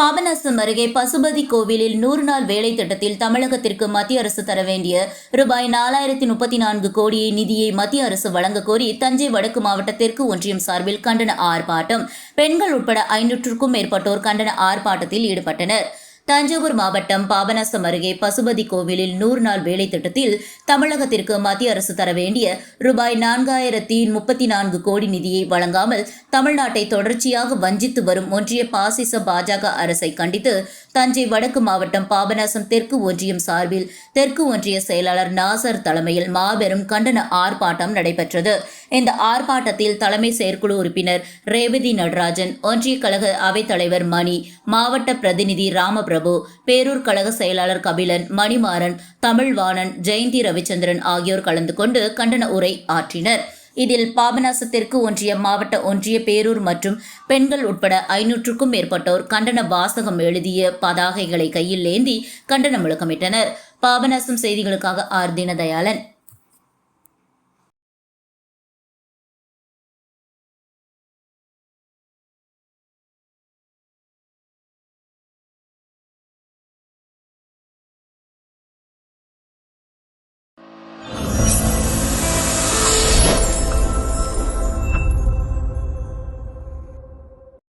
பாபநாசம் அருகே பசுபதி கோவிலில் நூறு நாள் வேலை திட்டத்தில் தமிழகத்திற்கு மத்திய அரசு தர வேண்டிய ரூபாய் நாலாயிரத்தி முப்பத்தி நான்கு கோடியை நிதியை மத்திய அரசு வழங்க கோரி தஞ்சை வடக்கு மாவட்ட தெற்கு ஒன்றியம் சார்பில் கண்டன ஆர்ப்பாட்டம். பெண்கள் உட்பட ஐநூற்றுக்கும் மேற்பட்டோர் கண்டன ஆர்ப்பாட்டத்தில் ஈடுபட்டனர். தஞ்சாவூர் மாவட்டம் பாபநாசம் அருகே பசுபதி கோவிலில் நூறு நாள் வேலை திட்டத்தில் தமிழகத்திற்கு மத்திய அரசு தர வேண்டிய ரூபாய் நான்காயிரத்தி முப்பத்தி நான்கு கோடி நிதியை வழங்காமல் தமிழ்நாட்டை தொடர்ச்சியாக வஞ்சித்து வரும் ஒன்றிய பாசிச பாஜக அரசை கண்டித்து தஞ்சை வடக்கு மாவட்டம் பாபநாசம் தெற்கு ஒன்றியம் சார்பில் தெற்கு ஒன்றிய செயலாளர் நாசர் தலைமையில் மாபெரும் கண்டன ஆர்ப்பாட்டம் நடைபெற்றது. இந்த ஆர்ப்பாட்டத்தில் தலைமை செயற்குழு உறுப்பினர் ரேவதி நடராஜன் ஒன்றிய கழக அவைத்தலைவர் மணி மாவட்ட பிரதிநிதி ராமபிரபு பேரூர் கழக செயலாளர் கபிலன் மணிமாறன் தமிழ்வாணன் ஜெயந்தி ரவிச்சந்திரன் ஆகியோர் கலந்து கொண்டு கண்டன உரை ஆற்றினர். இதில் பாபநாசத்திற்கு ஒன்றிய மாவட்ட ஒன்றிய பேரூர் மற்றும் பெண்கள் உட்பட ஐநூற்றுக்கும் மேற்பட்டோர் கண்டன வாசகம் எழுதிய பதாகைகளை கையில் ஏந்தி கண்டன முழக்கமிட்டனர். பாபநாசம் செய்திகளுக்காக ஆர். தினதயாளன்.